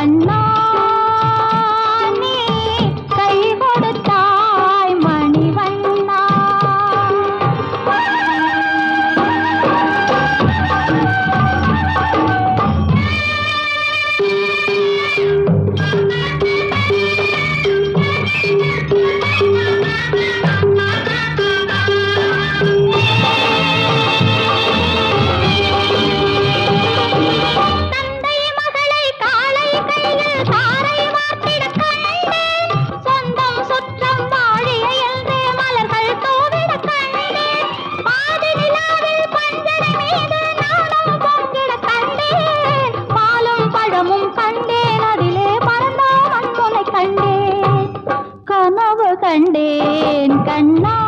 கண்டேன் கண்ணா కండేన్ కన్నా